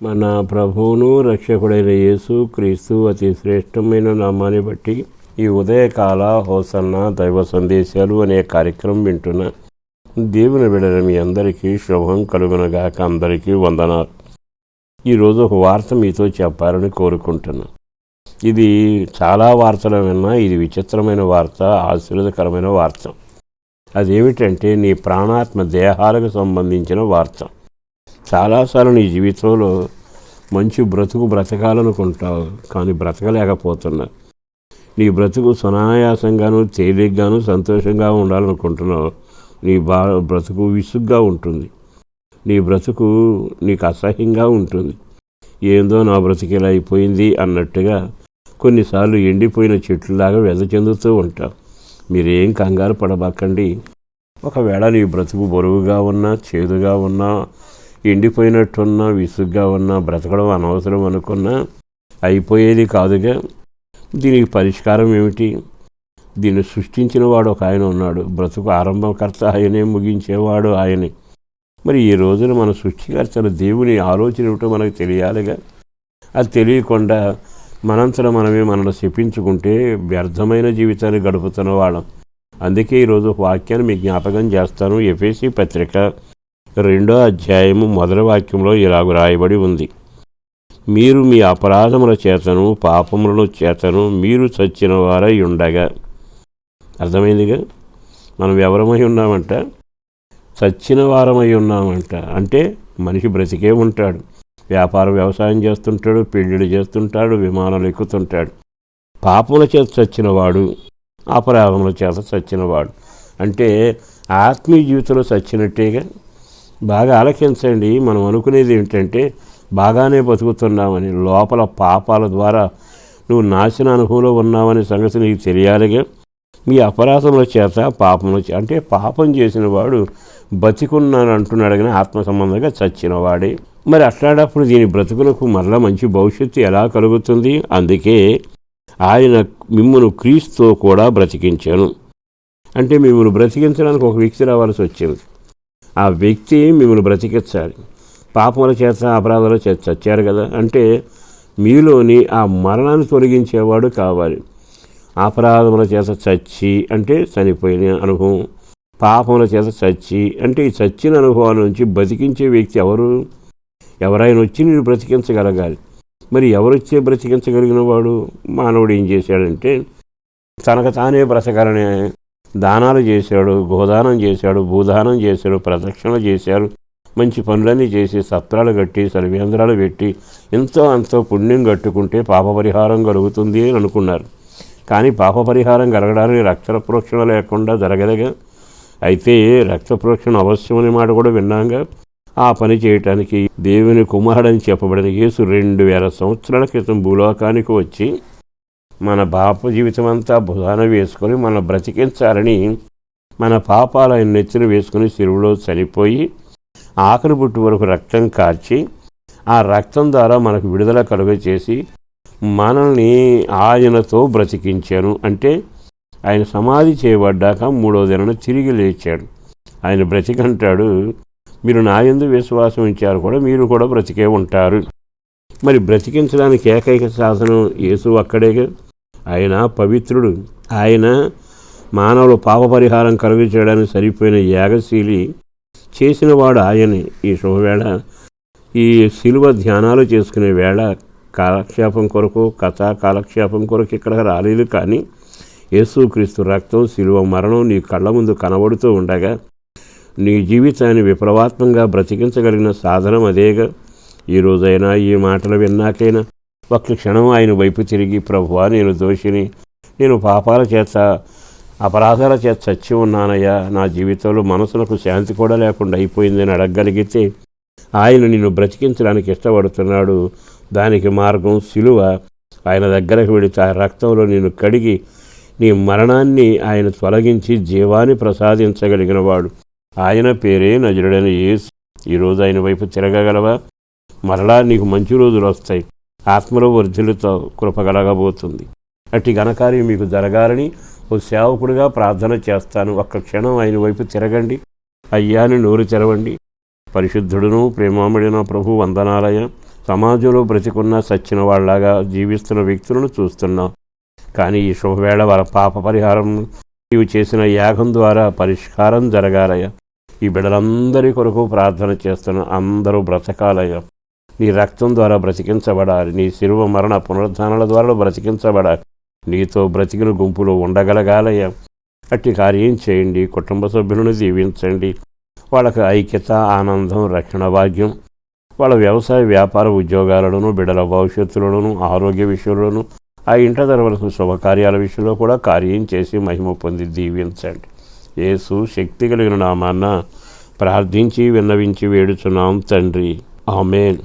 మన ప్రభువును రక్షకుడైన యేసు క్రీస్తు అతి శ్రేష్టమైన నామాన్ని బట్టి ఈ ఉదయకాల హోసన్న దైవ సందేశాలు అనే కార్యక్రమం వింటున్న దేవుని బిడల మీ అందరికీ శుభం కలుగునగాక అందరికీ వందనాలు. ఈరోజు ఒక వార్త మీతో చెప్పాలని కోరుకుంటున్నా. ఇది చాలా వార్తలు విన్నా ఇది విచిత్రమైన వార్త ఆశీర్వదకరమైన వార్త. అదేమిటంటే నీ ప్రాణాత్మ దేహాలకు సంబంధించిన వార్త. చాలాసార్లు నీ జీవితంలో మంచి బ్రతుకు బ్రతకాలనుకుంటావు కానీ బ్రతకలేకపోతున్నా. నీ బ్రతుకు సునాయాసంగాను తేలిగ్గాను సంతోషంగా ఉండాలనుకుంటున్నావు. నీ బా బ్రతుకు విసుగ్గా ఉంటుంది. నీ బ్రతుకు నీకు అసహ్యంగా ఉంటుంది. ఏందో నా బ్రతుకు ఇలా అయిపోయింది అన్నట్టుగా కొన్నిసార్లు ఎండిపోయిన చెట్లులాగా వెద చెందుతూ ఉంటావు. మీరేం కంగారు పడబాకండి. ఒకవేళ నీ బ్రతుకు బరువుగా ఉన్నా చేదుగా ఉన్నా ఎండిపోయినట్టున్నా విసుగ్గా ఉన్నా బ్రతకడం అనవసరం అనుకున్నా అయిపోయేది కాదుగా. దీనికి పరిష్కారం ఏమిటి? దీన్ని సృష్టించిన వాడు ఒక ఆయన ఉన్నాడు. బ్రతుకు ఆరంభకర్త ఆయనే ముగించేవాడు ఆయనే. మరి ఈ రోజున మన సృష్టికర్తల దేవుని ఆలోచన ఏమిటో మనకు తెలియాలిగా. అది తెలియకుండా మనంతట మనమే మనల్ని శపించుకుంటే వ్యర్థమైన జీవితాన్ని గడుపుతున్న వాళ్ళం. అందుకే ఈరోజు ఒక వాక్యాన్ని మీ జ్ఞాపకం చేస్తాను. ఎఫ్ఎసి పత్రిక రెండో అధ్యాయము మొదటి వాక్యంలో ఇలాగ రాయబడి ఉంది. మీరు మీ అపరాధముల చేతను పాపముల చేతను మీరు చచ్చిన వారై ఉండగా. అర్థమైందిగా? మనం ఎవరమై ఉన్నామంట చచ్చిన వారమై ఉన్నామంట. అంటే మనిషి బ్రతికే ఉంటాడు. వ్యాపారం వ్యవసాయం చేస్తుంటాడు పెళ్ళిళ్ళు చేస్తుంటాడు విమానాలు ఎక్కుతుంటాడు. పాపముల చేత చచ్చినవాడు అపరాధముల చేత చచ్చినవాడు అంటే ఆత్మీయ జీవితంలో చచ్చినట్టేగా? బాగా ఆలకించండి. మనం అనుకునేది ఏమిటంటే బాగానే బతుకుతున్నామని లోపల పాపాల ద్వారా నువ్వు నాశన అనుభవంలో ఉన్నావనే సంగతి నీకు తెలియాలిగా. మీ అపరాధముల చేత పాపముల చేత అంటే పాపం చేసిన వాడు బతికున్నాను అంటున్నాడు కానీ ఆత్మ సంబంధంగా చచ్చినవాడే. మరి అట్లాడప్పుడు దీని బ్రతుకులకు మరలా మంచి భవిష్యత్తు ఎలా కలుగుతుంది? అందుకే ఆయన మిమ్మల్ని క్రీస్తుతో కూడా బ్రతికించాను. అంటే మిమ్మల్ని బ్రతికించడానికి ఒక వ్యక్తి రావాల్సి వచ్చింది. ఆ వ్యక్తి మిమ్మల్ని బ్రతికించాలి. పాపముల చేత అపరాధాల చేత చచ్చారు కదా. అంటే మీలోని ఆ మరణాన్ని తొలగించేవాడు కావాలి. అపరాధముల చేత చచ్చి అంటే చనిపోయిన అనుభవం. పాపముల చేత చచ్చి అంటే ఈ చచ్చిన అనుభవాల నుంచి బతికించే వ్యక్తి ఎవరు? ఎవరైనా వచ్చి నేను బ్రతికించగలగాలి. మరి ఎవరొచ్చే బ్రతికించగలిగిన వాడు? మానవుడు ఏం చేశాడంటే తనకు తానే బ్రతకాలనే దానాలు చేశాడు గోదానం చేశాడు భూదానం చేశాడు ప్రదక్షిణలు చేశారు మంచి పనులన్నీ చేసి సత్రాలు కట్టి సర్వేంద్రాలు పెట్టి ఎంతో అంతో పుణ్యం కట్టుకుంటే పాప పరిహారం కలుగుతుంది అని అనుకున్నారు. కానీ పాపపరిహారం కలగడానికి రక్త ప్రోక్షణ లేకుండా జరగదుగా అయితే రక్త ప్రోక్షణ అవశ్యమనే మాట కూడా విన్నాగా. ఆ పని చేయటానికి దేవుని కుమారుడని చెప్పబడిన యేసు రెండు వేల సంవత్సరాల క్రితం భూలోకానికి వచ్చి మన పాప జీవితం అంతా భుజాన వేసుకొని మన బ్రతికించాలని మన పాపాలు ఆయన నెత్తిన వేసుకుని సిరువులో చనిపోయి ఆఖరి పుట్టు వరకు రక్తం కార్చి ఆ రక్తం ద్వారా మనకు విడుదల కలుగ చేసి మనల్ని ఆయనతో బ్రతికించాను అంటే ఆయన సమాధి చేయబడ్డాక మూడో దిన తిరిగి లేచాడు. ఆయన బ్రతికంటాడు మీరు నా ఎందు విశ్వాసం ఇచ్చారు కూడా మీరు కూడా బ్రతికే ఉంటారు. మరి బ్రతికించడానికి ఏకైక సాధనం యేసు అక్కడేగా ఆయన పవిత్రుడు. ఆయన మానవుల పాప పరిహారం కలుగు చేయడానికి సరిపోయిన యాగశీలి చేసినవాడు ఆయనే. ఈ శుభవేళ ఈ శిలువ ధ్యానాలు చేసుకునే వేళ కాలక్షేపం కొరకు కథ కాలక్షేపం కొరకు ఇక్కడ రాలేదు కానీ యేసుక్రీస్తు రక్తం శిలువ మరణం నీ కళ్ళ ముందు కనబడుతూ ఉండగా నీ జీవితాన్ని విప్లవాత్మంగా బ్రతికించగలిగిన సాధనం అదేగా. ఈ రోజైనా ఈ మాటలు విన్నాకైనా ఒక్క క్షణం ఆయన వైపు తిరిగి ప్రభువా నేను దోషిని. నేను పాపాల చేత అపరాధాల చేత చచ్చి ఉన్నానయ్యా. నా జీవితంలో మనసులకు శాంతి కూడా లేకుండా అయిపోయిందని అడగగలిగితే ఆయన నిన్ను బ్రతికించడానికి ఇష్టపడుతున్నాడు. దానికి మార్గం సిలువ. ఆయన దగ్గరకు వెళితే ఆ రక్తంలో నిన్ను కడిగి నీ మరణాన్ని ఆయన తొలగించి జీవాన్ని ప్రసాదించగలిగిన వాడు ఆయన పేరే నజరుడైన యేసు. ఈరోజు ఆయన వైపు తిరగగలవా? మరలా నీకు మంచి రోజులు వస్తాయి. ఆత్మలో వర్ధిల్లుతో కృపగలగబోతుంది అట్టి ఘనకార్యం మీకు జరగాలని ఓ సేవకుడిగా ప్రార్థన చేస్తాను. ఒక్క క్షణం ఆయన వైపు తిరగండి. అయ్యాని నోరు తెరవండి. పరిశుద్ధుడును ప్రేమాముడిన ప్రభు వందనాలయ. సమాజంలో బ్రతికున్న సచ్చిన వాళ్ళలాగా జీవిస్తున్న వ్యక్తులను చూస్తున్నాం. కానీ ఈ శుభవేళ వాళ్ళ పాప పరిహారం నీవు చేసిన యాగం ద్వారా పరిష్కారం జరగాలయ్యా. ఈ బిడ్డలందరి కొరకు ప్రార్థన చేస్తున్న అందరూ బ్రతకాలయ్యా. నీ రక్తం ద్వారా బ్రతికించబడాలి. నీ శిరువ మరణ పునరుద్ధానాల ద్వారా బ్రతికించబడాలి. నీతో బ్రతికిన గుంపులో ఉండగలగాలయ్యా. అట్టి కార్యం చేయండి. కుటుంబ సభ్యులను దీవించండి. వాళ్ళకు ఐక్యత ఆనందం రక్షణ భాగ్యం. వాళ్ళ వ్యవసాయ వ్యాపార ఉద్యోగాలలోనూ బిడల భవిష్యత్తులోనూ ఆరోగ్య విషయంలోనూ ఆ ఇంట జరవలసిన శుభకార్యాల విషయంలో కూడా కార్యం చేసి మహిమ పొంది దీవించండి. యేసు శక్తి కలిగిన నామాన్న ప్రార్థించి విన్నవించి వేడుచున్నాం తండ్రి. ఆమెన్.